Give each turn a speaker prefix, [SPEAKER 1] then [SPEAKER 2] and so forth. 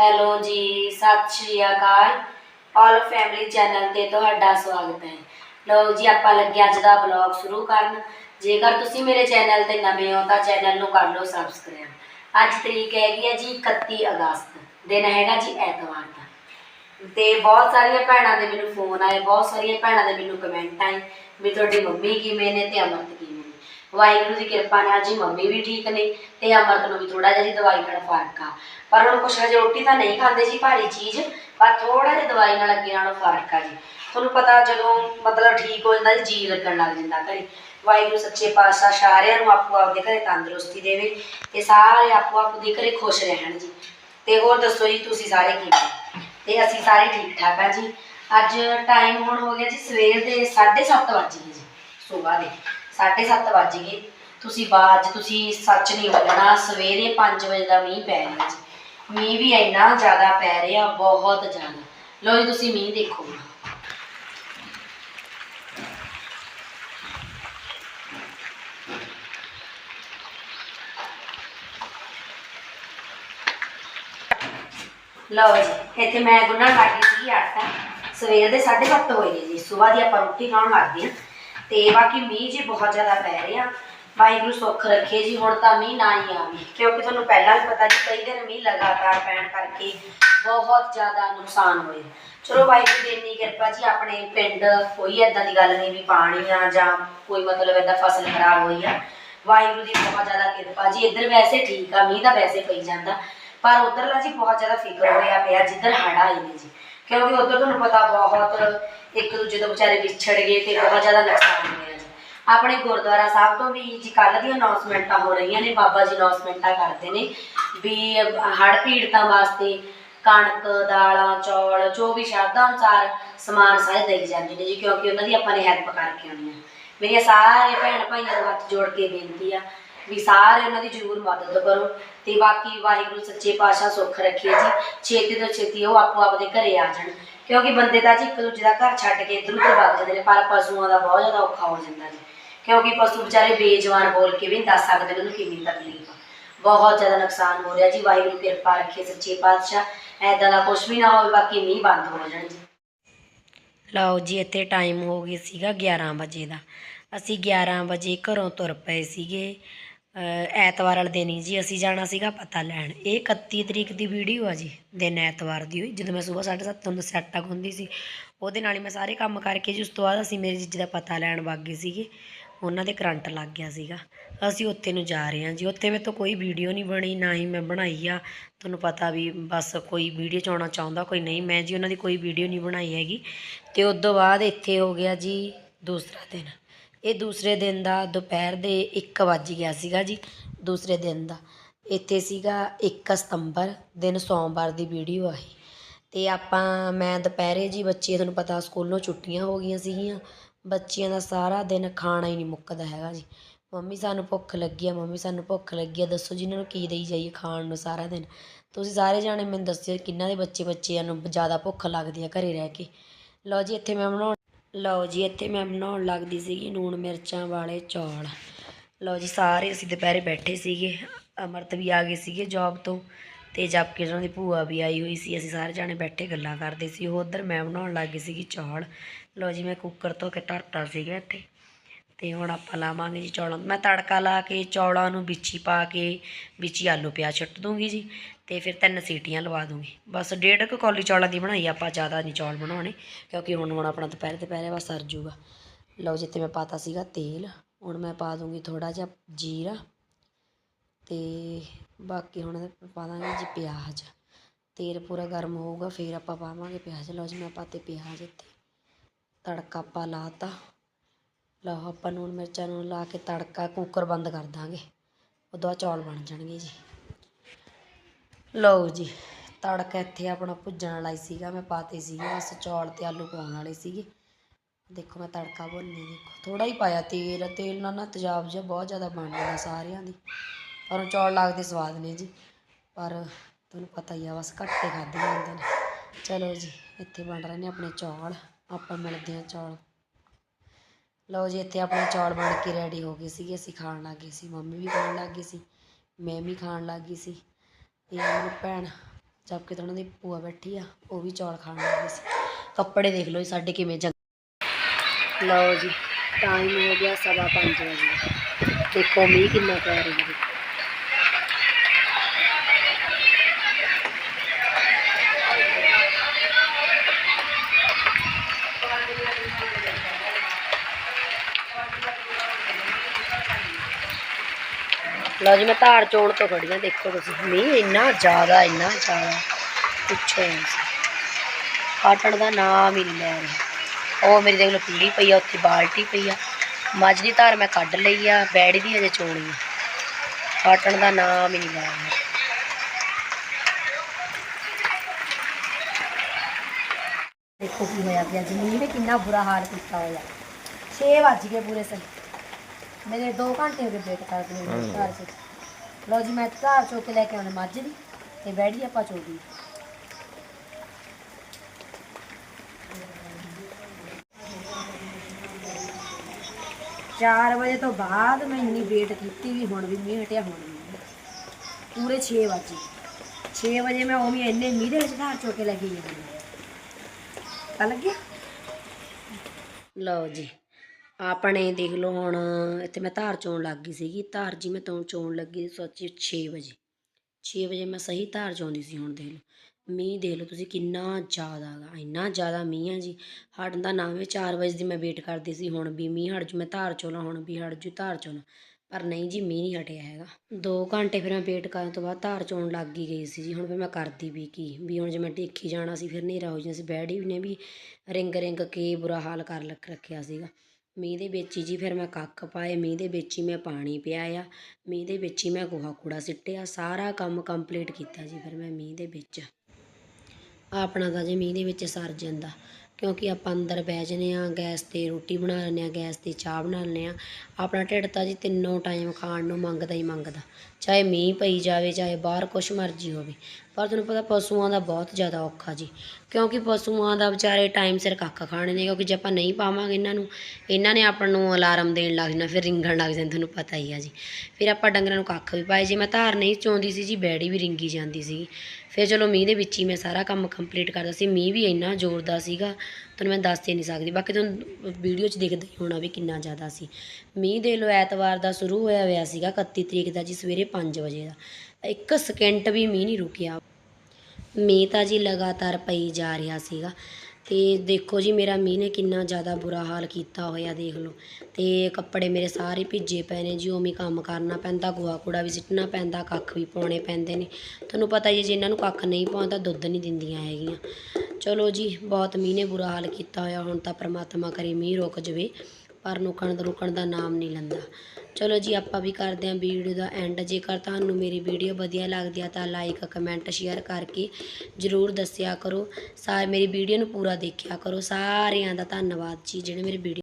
[SPEAKER 1] Hello ਜੀ, ਸਤਿ ਸ਼੍ਰੀ ਅਕਾਲ। All family channel ਤੇ ਤੁਹਾਡਾ ਸਵਾਗਤ ਹੈ। ਲਓ ਜੀ, ਆਪਾਂ ਲੱਗੇ ਅੱਜ ਦਾ ਬਲੌਗ ਸ਼ੁਰੂ ਕਰਨ। ਜੇਕਰ ਤੁਸੀਂ ਮੇਰੇ ਚੈਨਲ ਤੇ ਨਵੇਂ ਹੋ, ਤਾਂ ਚੈਨਲ ਨੂੰ ਕਰ ਲਓ ਸਬਸਕ੍ਰਾਈਬ ਅੱਜ ਤਰੀਕ ਹੈਗੀ ਹੈ ਜੀ 31 ਅਗਸਤ, ਦਿਨ ਹੈਗਾ ਜੀ ਐਤਵਾਰ ਦਾ। ਤੇ ਬਹੁਤ ਸਾਰੀਆਂ ਭੈਣਾਂ ਦੇ ਮੈਨੂੰ ਫੋਨ ਆਏ, ਬਹੁਤ ਸਾਰੀਆਂ ਭੈਣਾਂ ਦੇ ਮੈਨੂੰ ਕਮੈਂਟ ਆਏ ਵੀ ਤੁਹਾਡੀ ਮੰਮੀ ਕਿਵੇਂ ਨੇ ਤੇ ਅਮਰਤ ਵਾਹਿਗੁਰੂ ਦੀ ਕਿਰਪਾ ਨਾਲ ਜੀ, ਮੰਮੀ ਵੀ ਠੀਕ ਨੇ ਤੇ ਅਮਰਤ ਨੂੰ ਵੀ ਥੋੜਾ ਜਿਹਾ ਜੀ ਦਵਾਈ ਨਾਲ ਫ਼ਰਕ ਆ। ਪਰ ਹੁਣ ਕੁਛ ਹਜੇ ਰੋਟੀ ਤਾਂ ਨਹੀਂ ਖਾਂਦੇ ਜੀ ਭਾਰੀ ਚੀਜ਼, ਪਰ ਥੋੜਾ ਜਿਹਾ ਦਵਾਈ ਨਾਲ ਅੱਗੇ ਨਾਲੋਂ ਫ਼ਰਕ ਆ ਜੀ। ਤੁਹਾਨੂੰ ਪਤਾ ਜਦੋਂ ਮਤਲਬ ਠੀਕ ਹੋ ਜਾਂਦਾ ਜੀ ਲੱਗਣ ਲੱਗ ਜਾਂਦਾ ਘਰੇ। ਵਾਹਿਗੁਰੂ ਸੱਚੇ ਪਾਤਸ਼ਾਹ ਸਾਰਿਆਂ ਨੂੰ ਆਪੋ ਆਪਦੇ ਘਰੇ ਤੰਦਰੁਸਤੀ ਦੇਵੇ ਤੇ ਸਾਰੇ ਆਪੋ ਆਪਦੇ ਘਰੇ ਖੁਸ਼ ਰਹਿਣ ਜੀ। ਤੇ ਹੋਰ ਦੱਸੋ ਜੀ, ਤੁਸੀਂ ਸਾਰੇ ਕਿਵੇਂ? ਤੇ ਅਸੀਂ ਸਾਰੇ ਠੀਕ ਠਾਕ ਆ ਜੀ। ਅੱਜ ਟਾਈਮ ਹੁਣ ਹੋ ਗਿਆ ਜੀ, ਸਵੇਰ ਦੇ 7:30 ਵਜ ਗਏ ਜੀ, ਸਵੇਰ ਦੇ। 7:30 ਵੱਜ ਗਏ। ਤੁਸੀਂ ਬਾਅਦ ਤੁਸੀਂ ਸੱਚ ਨਹੀਂ ਬੋਲਣਾ ਸਵੇਰੇ 5 ਵਜੇ ਦਾ ਮੀਂਹ ਪੈ ਰਿਹਾ ਜੀ। ਮੀਂਹ ਵੀ ਇੰਨਾ ਜ਼ਿਆਦਾ ਪੈ ਰਿਹਾ, ਬਹੁਤ ਜ਼ਿਆਦਾ। ਲਓ ਜੀ, ਤੁਸੀਂ ਮੀਂਹ ਦੇਖੋ। ਲਓ ਜੀ, ਇੱਥੇ ਮੈਂ ਗੁੰਨਣ ਲੱਗੀ ਸੀ ਆਟਾ। ਸਵੇਰ ਦੇ 7:30 ਹੋਏ ਨੇ ਜੀ। ਸਵੇਰ ਦੀ ਆਪਾਂ ਰੋਟੀ ਖਾਣ ਲੱਗਦੇ ਆ ਤੇ ਬਾਕੀ ਮੀਂਹ ਜੀ ਬਹੁਤ ਜ਼ਿਆਦਾ ਪੈ ਰਿਹਾ ਵਾਹਿਗੁਰੂ ਸੁੱਖ ਰੱਖੇ ਜੀ, ਹੁਣ ਤਾਂ ਮੀਂਹ ਨਾ ਹੀ ਆਵੇ। ਕਿਉਂਕਿ ਤੁਹਾਨੂੰ ਪਹਿਲਾਂ ਵੀ ਪਤਾ ਜੀ, ਕਈ ਦਿਨ ਮੀਂਹ ਲਗਾਤਾਰ ਪੈਣ ਕਰਕੇ ਬਹੁਤ ਜ਼ਿਆਦਾ ਨੁਕਸਾਨ ਹੋਏ। ਚਲੋ ਵਾਹਿਗੁਰੂ ਦੀ ਇੰਨੀ ਕਿਰਪਾ ਜੀ, ਆਪਣੇ ਪਿੰਡ ਕੋਈ ਏਦਾਂ ਦੀ ਗੱਲ ਨਹੀਂ ਵੀ ਪਾਣੀ ਆ ਜਾਂ ਕੋਈ ਮਤਲਬ ਏਦਾਂ ਫਸਲ ਖਰਾਬ ਹੋਈ ਆ। ਵਾਹਿਗੁਰੂ ਦੀ ਬਹੁਤ ਜ਼ਿਆਦਾ ਕਿਰਪਾ ਜੀ, ਇੱਧਰ ਵੈਸੇ ਠੀਕ ਆ, ਮੀਂਹ ਦਾ ਵੈਸੇ ਪਈ ਜਾਂਦਾ। ਪਰ ਉਧਰਲਾ ਜੀ ਬਹੁਤ ਜ਼ਿਆਦਾ ਫਿਕਰ ਹੋਇਆ ਪਿਆ, ਜਿੱਧਰ ਹੜਾ ਆਏ ਨੇ ਜੀ। ਕਿਉਂਕਿ ਉਧਰ ਤੁਹਾਨੂੰ ਪਤਾ ਬਹੁਤ ਇੱਕ ਦੂਜੇ ਤੋਂ ਵਿਚਾਰੇ ਵਿਛੜ ਗਏ ਤੇ ਬਹੁਤ ਜ਼ਿਆਦਾ ਨੁਕਸਾਨ ਹੋਇਆ ਜੀ। ਆਪਣੇ ਗੁਰਦੁਆਰਾ ਸਾਹਿਬ ਤੋਂ ਵੀ ਜੀ ਕੱਲ੍ਹ ਦੀਆਂ ਅਨਾਉਂਸਮੈਂਟਾਂ ਹੋ ਰਹੀਆਂ ਨੇ, ਬਾਬਾ ਜੀ ਅਨਾਉਂਸਮੈਂਟਾਂ ਕਰਦੇ ਨੇ ਵੀ ਹੜ੍ਹ ਪੀੜਤਾਂ ਵਾਸਤੇ ਕਣਕ, ਦਾਲਾਂ, ਚੌਲ, ਜੋ ਵੀ ਸ਼ਰਧਾ ਅਨੁਸਾਰ ਸਮਾਨ ਸਾਰੇ ਦੇਈ ਜਾਂਦੇ ਨੇ ਜੀ, ਕਿਉਂਕਿ ਉਹਨਾਂ ਦੀ ਆਪਾਂ ਨੇ ਹੈਲਪ ਕਰਕੇ ਆਉਣੀ ਆ। ਮੇਰੀਆਂ ਸਾਰੇ ਭੈਣ ਭਾਈਆਂ ਨੂੰ ਹੱਥ ਜੋੜ ਕੇ ਬੇਨਤੀ ਆ ਵੀ ਸਾਰੇ ਉਹਨਾਂ ਦੀ ਜ਼ਰੂਰ ਮਦਦ ਕਰੋ। ਤੇ ਬਾਕੀ ਵਾਹਿਗੁਰੂ ਸੱਚੇ ਪਾਤਸ਼ਾਹ ਸੁੱਖ ਰੱਖੇ ਜੀ। ਛੇਤੀ ਤੋਂ ਛੇਤੀ ਉਹ ਆਪੋ ਆਪਦੇ ਘਰੇ ਆ ਜਾਣ। ਕਿਉਂਕਿ ਬੰਦੇ ਦਾ ਜੀ ਇੱਕ ਦੂਜੇ ਦਾ ਘਰ ਛੱਡ ਕੇ ਇੱਧਰ ਉੱਧਰ ਵਗ ਜਾਂਦੇ ਨੇ, ਪਰ ਪਸ਼ੂਆਂ ਦਾ ਬਹੁਤ ਜ਼ਿਆਦਾ ਔਖਾ ਹੋ ਜਾਂਦਾ ਜੀ। ਕਿਉਂਕਿ ਪਸ਼ੂ ਵਿਚਾਰੇ ਬੇਜਵਾਨ ਬੋਲ ਕੇ ਵੀ ਨਹੀਂ ਦੱਸ ਸਕਦੇ ਉਹਨਾਂ ਕਿੰਨੀ ਤਕਲੀਫ ਆ। ਬਹੁਤ ਜ਼ਿਆਦਾ ਨੁਕਸਾਨ ਹੋ ਰਿਹਾ ਜੀ। ਵਾਹਿਗੁਰੂ ਕਿਰਪਾ ਰੱਖੇ ਸੱਚੇ ਪਾਤਸ਼ਾਹ। ਐਦਾਂ ਦਾ ਕੁਝ ਵੀ ਨਾ ਹੋਵੇ, ਬਾਕੀ ਮੀਂਹ ਬੰਦ ਹੋ ਜਾਣ ਜੀ। ਲਓ ਜੀ, ਇੱਥੇ ਟਾਈਮ ਹੋ ਗਿਆ ਸੀਗਾ 11 ਵਜੇ ਦਾ। ਅਸੀਂ 11 ਵਜੇ ਘਰੋਂ ਤੁਰ ਪਏ ਸੀਗੇ। ਐਤਵਾਰ ਵਾਲੇ ਦਿਨ ਹੀ ਜੀ ਅਸੀਂ ਜਾਣਾ ਸੀਗਾ ਪਤਾ ਲੈਣ। ਇਹ 31 ਤਰੀਕ ਦੀ ਵੀਡੀਓ ਆ ਜੀ, ਦਿਨ ਐਤਵਾਰ ਦੀ ਹੋਈ, ਜਦੋਂ ਮੈਂ ਸਵੇਰ 7:30 ਤੋਂ ਸੈੱਟ ਤੱਕ ਹੁੰਦੀ ਸੀ, ਉਹਦੇ ਨਾਲ ਹੀ ਮੈਂ ਸਾਰੇ ਕੰਮ ਕਰਕੇ ਜੀ ਉਸ ਤੋਂ ਬਾਅਦ ਅਸੀਂ ਮੇਰੀ ਜੀਜੀ ਦਾ ਪਤਾ ਲੈਣ ਵਗ ਗਏ ਸੀਗੇ, ਉਹਨਾਂ ਦੇ ਕਰੰਟ ਲੱਗ ਗਿਆ ਸੀਗਾ। ਅਸੀਂ ਉੱਥੇ ਨੂੰ ਜਾ ਰਹੇ ਹਾਂ ਜੀ, ਉੱਥੇ ਮੇਰੇ ਤੋਂ ਕੋਈ ਵੀਡੀਓ ਨਹੀਂ ਬਣੀ, ਨਾ ਹੀ ਮੈਂ ਬਣਾਈ ਆ। ਤੁਹਾਨੂੰ ਪਤਾ ਵੀ ਬਸ ਕੋਈ ਵੀਡੀਓ 'ਚ ਆਉਣਾ ਚਾਹੁੰਦਾ, ਕੋਈ ਨਹੀਂ, ਮੈਂ ਜੀ ਉਹਨਾਂ ਦੀ ਕੋਈ ਵੀਡੀਓ ਨਹੀਂ ਬਣਾਈ ਹੈਗੀ। ਤੇ ਉਸ ਤੋਂ ਬਾਅਦ ਇੱਥੇ ਹੋ ਗਿਆ ਜੀ ਦੂਸਰਾ ਦਿਨ। ਇਹ ਦੂਸਰੇ ਦਿਨ ਦਾ ਦੁਪਹਿਰ ਦੇ ਇੱਕ ਵੱਜ ਗਿਆ ਸੀਗਾ ਜੀ, ਦੂਸਰੇ ਦਿਨ ਦਾ। ਇੱਥੇ ਸੀਗਾ 1 ਸਤੰਬਰ, ਦਿਨ ਸੋਮਵਾਰ ਦੀ ਵੀਡੀਓ ਆਈ ਅਤੇ ਆਪਾਂ, ਮੈਂ ਦੁਪਹਿਰੇ ਜੀ ਬੱਚੇ, ਤੁਹਾਨੂੰ ਪਤਾ ਸਕੂਲੋਂ ਛੁੱਟੀਆਂ ਹੋ ਗਈਆਂ ਸੀਗੀਆਂ, ਬੱਚਿਆਂ ਦਾ ਸਾਰਾ ਦਿਨ ਖਾਣਾ ਹੀ ਨਹੀਂ ਮੁੱਕਦਾ ਹੈਗਾ ਜੀ। ਮੰਮੀ ਸਾਨੂੰ ਭੁੱਖ ਲੱਗੀ ਆ, ਮੰਮੀ ਸਾਨੂੰ ਭੁੱਖ ਲੱਗੀ ਆ, ਦੱਸੋ ਜੀ ਇਹਨਾਂ ਨੂੰ ਕੀ ਦੇਈ ਜਾਈਏ ਖਾਣ ਨੂੰ ਸਾਰਾ ਦਿਨ। ਤੁਸੀਂ ਸਾਰੇ ਜਾਣੇ ਮੈਨੂੰ ਦੱਸਿਓ ਕਿੰਨਾਂ ਦੇ ਬੱਚੇ ਬੱਚਿਆਂ ਨੂੰ ਜ਼ਿਆਦਾ ਭੁੱਖ ਲੱਗਦੀ ਆ ਘਰੇ ਰਹਿ ਕੇ। ਲਓ ਜੀ, ਇੱਥੇ ਮੈਂ ਬਣਾਉਣ ਲਓ ਜੀ, ਇੱਥੇ ਮੈਂ ਬਣਾਉਣ ਲੱਗਦੀ ਸੀਗੀ ਨੂਣ ਮਿਰਚਾਂ ਵਾਲੇ ਚੌਲ। ਲਓ ਜੀ, ਸਾਰੇ ਅਸੀਂ ਦੁਪਹਿਰੇ ਬੈਠੇ ਸੀਗੇ, ਅਮਰਤ ਵੀ ਆ ਗਏ ਸੀਗੇ ਜੌਬ ਤੋਂ ਤੇ ਜਦਕਿ ਉਹਨਾਂ ਦੀ ਭੂਆ ਵੀ ਆਈ ਹੋਈ ਸੀ, ਅਸੀਂ ਸਾਰੇ ਜਾਣੇ ਬੈਠੇ ਗੱਲਾਂ ਕਰਦੇ ਸੀ। ਉਹ ਉਧਰ ਮੈਂ ਬਣਾਉਣ ਲੱਗ ਗਈ ਸੀਗੀ ਚੌਲ। ਲਓ ਜੀ, ਮੈਂ ਕੁੱਕਰ ਤੋਂ ਕਿ ਧਰਤਾ ਸੀਗਾ ਇੱਥੇ। ਤੇ ਹੁਣ ਆਪਾਂ ਲਾਵਾਂਗੇ ਜੀ ਚੌਲਾਂ। ਮੈਂ ਤੜਕਾ ਲਾ ਕੇ ਚੌਲਾਂ ਨੂੰ ਵਿੱਚ ਪਾ ਕੇ ਵਿੱਚ ਆਲੂ ਪਿਆਜ਼ ਛੱਟ ਦੂੰਗੀ ਜੀ ਤੇ ਫਿਰ ਤਿੰਨ ਸੀਟੀਆਂ ਲਵਾ ਦੂੰਗੀ। ਬਸ ਡੇਢ ਕੁ ਕੌਲੀ ਚੌਲਾਂ ਦੀ ਬਣਾਈ, ਆਪਾਂ ਜ਼ਿਆਦਾ ਨਹੀਂ ਚੌਲ ਬਣਾਉਣੇ ਕਿਉਂਕਿ ਹੁਣ ਹੁਣ ਆਪਣਾ ਦੁਪਹਿਰ ਦੁਪਹਿਰੇ ਬਸ ਸਰ ਜੂਗਾ। ਲਓ ਜਿੱਥੇ ਮੈਂ ਪਾਤਾ ਸੀਗਾ ਤੇਲ, ਹੁਣ ਮੈਂ ਪਾ ਦੂੰਗੀ ਥੋੜਾ ਜਿਹਾ ਜੀਰਾ ਤੇ ਬਾਕੀ ਹੁਣ ਪਾ ਦਾਂਗੇ ਜੀ ਪਿਆਜ਼। ਤੇਲ ਪੂਰਾ ਗਰਮ ਹੋਊਗਾ, ਫਿਰ ਆਪਾਂ ਪਾਵਾਂਗੇ ਪਿਆਜ਼। ਲਓ ਜੀ ਮੈਂ ਪਾਤੇ ਪਿਆਜ਼ ਇੱਥੇ। ਤੜਕਾ ਆਪਾਂ ਲਾਤਾ। ਲਓ ਆਪਾਂ ਨੂਣ ਮਿਰਚਾਂ ਨੂੰ ਲਾ ਕੇ ਤੜਕਾ, ਕੁੱਕਰ ਬੰਦ ਕਰ ਦਾਂਗੇ। ਉਦੋਂ ਬਾਅਦ ਚੌਲ ਬਣ ਜਾਣਗੇ ਜੀ। ਲਓ ਜੀ, ਤੜਕਾ ਇੱਥੇ ਆਪਣਾ ਭੁੱਜਣ ਵਾਲਾ ਹੀ ਸੀਗਾ। ਮੈਂ ਪਾਤੇ ਸੀਗੇ, ਬਸ ਚੌਲ ਤੇ ਆਲੂ ਪਾਉਣ ਵਾਲੇ ਸੀਗੇ। ਦੇਖੋ ਮੈਂ ਤੜਕਾ ਭੁੰਨੀ ਦੇਖੋ। ਥੋੜਾ ਹੀ ਪਾਇਆ ਤੇਲ ਤੇਲ ਨਾਲ ਨਾ ਤੇਜ਼ਾਬ ਜਿਹਾ ਬਹੁਤ ਜ਼ਿਆਦਾ ਬਣ ਜਾਂਦਾ ਸਾਰਿਆਂ ਦੀ। ਪਰ ਚੌਲ ਲੱਗਦੇ ਸਵਾਦ ਨੇ ਜੀ। ਪਰ ਤੁਹਾਨੂੰ ਪਤਾ ਹੀ ਆ, ਬਸ ਘੱਟੇ ਖਾਧੇ ਜਾਂਦੇ ਨੇ। ਚਲੋ ਜੀ, ਇੱਥੇ ਬਣ ਰਹੇ ਨੇ ਆਪਣੇ ਚੌਲ। ਆਪਾਂ ਮਿਲਦੇ ਹਾਂ ਚੌਲ ਲਓ ਜੀ, ਇੱਥੇ ਆਪਣੇ ਚੌਲ ਬਣ ਕੇ ਰੈਡੀ ਹੋ ਗਏ ਸੀਗੇ। ਅਸੀਂ ਖਾਣ ਲੱਗ ਗਏ ਸੀ। ਮੰਮੀ ਵੀ ਖਾਣ ਲੱਗ ਗਈ ਸੀ। ਮੈਂ ਵੀ ਖਾਣ ਲੱਗ ਗਈ ਸੀ। ਤੇ ਮੇਰੀ ਭੈਣ ਜਦ ਕਿ ਉਹਨਾਂ ਦੀ ਭੂਆ ਬੈਠੀ ਆ, ਉਹ ਵੀ ਚੌਲ ਖਾਣ ਲੱਗ ਗਈ ਸੀ। ਕੱਪੜੇ ਦੇਖ ਲਓ ਜੀ, ਸਾਡੇ ਕਿਵੇਂ ਜੰਗ ਲਓ ਜੀ ਟਾਈਮ ਹੋ ਗਿਆ ਸਵਾ ਪੰਜ ਵਜੇ। ਦੇਖੋ ਮੀਂਹ ਕਿੰਨਾ ਪੈ ਰਿਹਾ ਹੈ ਲਓ ਜੀ ਮੈਂ ਧਾਰ ਚੋਣ ਤੋਂ ਖੜੀ ਹਾਂ, ਦੇਖੋ ਤੁਸੀਂ। ਮੀਂਹ ਇੰਨਾ ਜ਼ਿਆਦਾ ਇੰਨਾ ਜ਼ਿਆਦਾ। ਪੁੱਛੋ ਨਾ ਹਟਣ ਦਾ ਨਾਮ ਹੀ ਨਹੀਂ ਲੈ ਰਿਹਾ। ਉਹ ਮੇਰੀ ਦੇਖ ਲਓ ਪੀੜੀ ਪਈ ਆ, ਉੱਥੇ ਬਾਲਟੀ ਪਈ ਆ। ਮੱਝ ਦੀ ਧਾਰ ਮੈਂ ਕੱਢ ਲਈ ਆ, ਬੈੜੀ ਦੀ ਹਜੇ ਚੋਣੀ ਆ। ਹਟਣ ਦਾ ਨਾਮ ਹੀ ਨਹੀਂ ਲੈ ਰਿਹਾ। ਦੇਖੋ ਕੀ ਹੋਇਆ ਪਿਆ, ਜ਼ਮੀਨ ਨੇ ਕਿੰਨਾ ਬੁਰਾ ਹਾਲ ਕੀਤਾ ਹੋਇਆ। 6 ਵੱਜ ਗਏ ਪੂਰੇ ਸਹੀ ਮੇਰੇ 2 ਘੰਟੇ ਹੋ ਗਏ ਵੇਟ ਕਰਦੇ ਨੂੰ ਘਰ 'ਚ ਲਓ ਜੀ, ਮੈਂ ਘਰ ਚੋ ਕੇ ਲੈ ਕੇ ਆਉਣੇ ਮੱਝ ਦੀ, ਤੇ ਬੈੜੀ ਆਪਾਂ ਚੋਦੀ ਚਾਰ ਵਜੇ ਤੋਂ ਬਾਅਦ ਮੈਂ ਇੰਨੀ ਵੇਟ ਕੀਤੀ ਵੀ ਹੁਣ ਵੀ ਮੀਂਹ ਹਟਿਆ, ਹੁਣ ਵੀ ਮੀਂਹ। ਪੂਰੇ 6 ਵਜੇ 6 ਵਜੇ ਮੈਂ ਉਵੇਂ ਇੰਨੇ ਮੀਂਹ ਦੇ ਵਿੱਚ ਘਰ ਚੋ ਕੇ ਲੈ ਕੇ ਗਈ ਪਤਾ ਲੱਗਿਆ? ਲਓ ਜੀ। ਆਪਣੇ ਦੇਖ ਲਓ ਹੁਣ, ਇੱਥੇ ਮੈਂ ਧਾਰ ਚੋਣ ਲੱਗ ਗਈ ਸੀਗੀ। ਧਾਰ ਜੀ ਮੈਂ ਤੋਂ ਚੋਣ ਲੱਗੀ ਸੋਚੀ 6 ਵਜੇ। 6 ਵਜੇ ਮੈਂ ਸਹੀ ਧਾਰ ਚੋਂਦੀ ਸੀ ਹੁਣ ਦੇਖ ਲਓ। ਮੀਂਹ ਦੇਖ ਲਓ ਤੁਸੀਂ ਕਿੰਨਾ ਜ਼ਿਆਦਾ ਗਾ, ਇੰਨਾ ਜ਼ਿਆਦਾ ਮੀਂਹ ਆ ਜੀ। ਹਟਣ ਦਾ ਨਾਮ ਹੈ 4 ਵਜੇ ਦੀ ਮੈਂ ਵੇਟ ਕਰਦੀ ਸੀ, ਹੁਣ ਵੀ ਮੀਂਹ ਹਟ ਜੂ, ਮੈਂ ਧਾਰ ਚੋਲਾ ਹੁਣ ਵੀ ਹਟ ਜੂ, ਧਾਰ ਚੋਲਾ ਪਰ ਨਹੀਂ ਜੀ, ਮੀਂਹ ਨਹੀਂ ਹਟਿਆ ਹੈਗਾ। 2 ਘੰਟੇ ਫਿਰ ਮੈਂ ਵੇਟ ਕਰਨ ਤੋਂ ਬਾਅਦ ਧਾਰ ਚੋਣ ਲੱਗ ਹੀ ਗਈ ਸੀ ਜੀ। ਹੁਣ ਫਿਰ ਮੈਂ ਕਰਦੀ ਵੀ ਕੀ, ਵੀ ਹੁਣ ਜੇ ਮੈਂ ਦੇਖੀ ਜਾਣਾ ਸੀ, ਫਿਰ ਹਨੇਰਾ ਹੋ ਜਾਣਾ ਸੀ, ਬੈਡੀ ਨੇ ਵੀ ਰਿੰਗ ਰਿੰਗ ਕੇ ਬੁਰਾ ਹਾਲ ਕਰ ਲੱਕ ਰੱਖਿਆ ਸੀਗਾ। ਮੀਂਹ ਦੇ ਵਿੱਚ ਹੀ ਜੀ ਫਿਰ ਮੈਂ ਕੱਖ ਪਾਏ, ਮੀਂਹ ਦੇ ਵਿੱਚ ਹੀ ਮੈਂ ਪਾਣੀ ਪਿਆਇਆ, ਮੀਂਹ ਦੇ ਵਿੱਚ ਹੀ ਮੈਂ ਗੋਹਾ ਕੂੜਾ ਸਿੱਟਿਆ, ਸਾਰਾ ਕੰਮ ਕੰਪਲੀਟ ਕੀਤਾ ਜੀ ਫਿਰ ਮੈਂ ਮੀਂਹ ਦੇ ਵਿੱਚ। ਆਪਣਾ ਤਾਂ ਜੇ ਮੀਂਹ ਦੇ ਵਿੱਚ ਸਰ ਜਾਂਦਾ, ਕਿਉਂਕਿ ਆਪਾਂ ਅੰਦਰ ਬਹਿ ਜਨੇ ਆ ਗੈਸ ਤੇ ਰੋਟੀ ਬਣਾ ਲੈਂਦੇ ਆ ਗੈਸ ਤੇ ਚਾਹ ਬਣਾ ਲੈਂਦੇ ਆ ਆਪਣਾ ਢਿੱਡ ਤਾਂ ਜੀ ਤਿੰਨੋਂ ਟਾਈਮ ਖਾਣ ਨੂੰ ਮੰਗਦਾ ਹੀ ਮੰਗਦਾ, ਚਾਹੇ ਮੀਂਹ ਪਈ ਜਾਵੇ, ਚਾਹੇ ਬਾਹਰ ਕੁਛ ਮਰਜ਼ੀ ਹੋਵੇ ਪਰ ਤੁਹਾਨੂੰ ਪਤਾ ਪਸ਼ੂਆਂ ਦਾ ਬਹੁਤ ਜ਼ਿਆਦਾ ਔਖਾ ਜੀ। ਕਿਉਂਕਿ ਪਸ਼ੂਆਂ ਦਾ ਵਿਚਾਰੇ ਟਾਈਮ ਸਿਰ ਕੱਖ ਖਾਣੇ ਨੇ, ਕਿਉਂਕਿ ਜੇ ਆਪਾਂ ਨਹੀਂ ਪਾਵਾਂਗੇ ਇਹਨਾਂ ਨੂੰ, ਇਹਨਾਂ ਨੇ ਆਪਾਂ ਨੂੰ ਅਲਾਰਮ ਦੇਣ ਲੱਗ ਜਾਣਾ, ਫਿਰ ਰਿੰਗਣ ਲੱਗ ਜਾਂਦੇ ਤੁਹਾਨੂੰ ਪਤਾ ਹੀ ਆ ਜੀ। ਫਿਰ ਆਪਾਂ ਡੰਗਰਾਂ ਨੂੰ ਕੱਖ ਵੀ ਪਾਏ, ਜੇ ਮੈਂ ਧਾਰ ਨਹੀਂ ਚੋਂਦੀ ਸੀ ਜੀ, ਬੈੜੀ ਵੀ ਰਿੰਗੀ ਜਾਂਦੀ ਸੀ ਫਿਰ ਚਲੋ ਮੀਂਹ ਦੇ ਵਿੱਚ ਹੀ ਮੈਂ ਸਾਰਾ ਕੰਮ ਕੰਪਲੀਟ ਕਰਦਾ ਸੀ, ਮੀਂਹ ਵੀ ਇੰਨਾ ਜ਼ੋਰ ਦਾ ਸੀਗਾ, ਤੁਹਾਨੂੰ ਮੈਂ ਦੱਸ ਹੀ ਨਹੀਂ ਸਕਦੀ। ਬਾਕੀ ਤੁਹਾਨੂੰ ਵੀਡੀਓ 'ਚ ਦੇਖਦੇ ਹੀ ਹੋਣਾ ਵੀ ਕਿੰਨਾ ਜ਼ਿਆਦਾ ਸੀ। ਮੀਂਹ ਦੇ ਲੋ ਐਤਵਾਰ ਦਾ ਸ਼ੁਰੂ ਹੋਇਆ ਹੋਇਆ ਸੀਗਾ 31 ਤਰੀਕ ਦਾ ਜੀ, ਸਵੇਰੇ 5 ਵਜੇ ਦਾ। ਇੱਕ ਸਕਿੰਟ ਵੀ ਮੀਂਹ ਨਹੀਂ ਰੁਕਿਆ। ਮੀਂਹ ਤਾਂ ਜੀ ਲਗਾਤਾਰ ਪਈ ਜਾ ਰਿਹਾ ਸੀਗਾ। ਅਤੇ ਦੇਖੋ ਜੀ, ਮੇਰਾ ਮੀਂਹ ਨੇ ਕਿੰਨਾ ਜ਼ਿਆਦਾ ਬੁਰਾ ਹਾਲ ਕੀਤਾ ਹੋਇਆ, ਦੇਖ ਲਓ। ਅਤੇ ਕੱਪੜੇ ਮੇਰੇ ਸਾਰੇ ਭਿੱਜੇ ਪਏ ਨੇ ਜੀ, ਉਵੇਂ ਕੰਮ ਕਰਨਾ ਪੈਂਦਾ, ਗੋਹਾ ਕੂੜਾ ਵੀ ਸਿੱਟਣਾ ਪੈਂਦਾ, ਕੱਖ ਵੀ ਪਾਉਣੇ ਪੈਂਦੇ ਨੇ। ਤੁਹਾਨੂੰ ਪਤਾ ਜੀ ਜੇ ਇਹਨਾਂ ਨੂੰ ਕੱਖ ਨਹੀਂ ਪਾਉਂਦਾ, ਦੁੱਧ ਨਹੀਂ ਦਿੰਦੀਆਂ ਹੈਗੀਆਂ। ਚਲੋ ਜੀ, ਬਹੁਤ ਮੀਂਹ ਨੇ ਬੁਰਾ ਹਾਲ ਕੀਤਾ ਹੋਇਆ, ਹੁਣ ਤਾਂ ਪਰਮਾਤਮਾ ਕਰੇ ਮੀਂਹ ਰੁਕ ਜਵੇ। ਪਰ ਰੁਕਣ ਦਾ ਰੁਕਣ ਦਾ ਨਾਮ ਨਹੀਂ ਲੈਂਦਾ। ਚਲੋ ਜੀ, ਆਪਾਂ ਵੀ ਕਰਦੇ ਹਾਂ ਵੀਡੀਓ ਦਾ ਐਂਡ ਜੇਕਰ ਤੁਹਾਨੂੰ ਮੇਰੀ ਵੀਡੀਓ ਵਧੀਆ ਲੱਗਦੀ ਆ ਤਾਂ ਲਾਈਕ ਕਮੈਂਟ ਸ਼ੇਅਰ ਕਰਕੇ ਜਰੂਰ ਦੱਸਿਆ ਕਰੋ। ਸਾਰੇ ਮੇਰੀ ਵੀਡੀਓ ਨੂੰ ਪੂਰਾ ਦੇਖਿਆ ਕਰੋ। ਸਾਰਿਆਂ ਦਾ ਧੰਨਵਾਦ ਜੀ, ਜਿਹੜੇ ਮੇਰੀ ਵੀਡੀਓ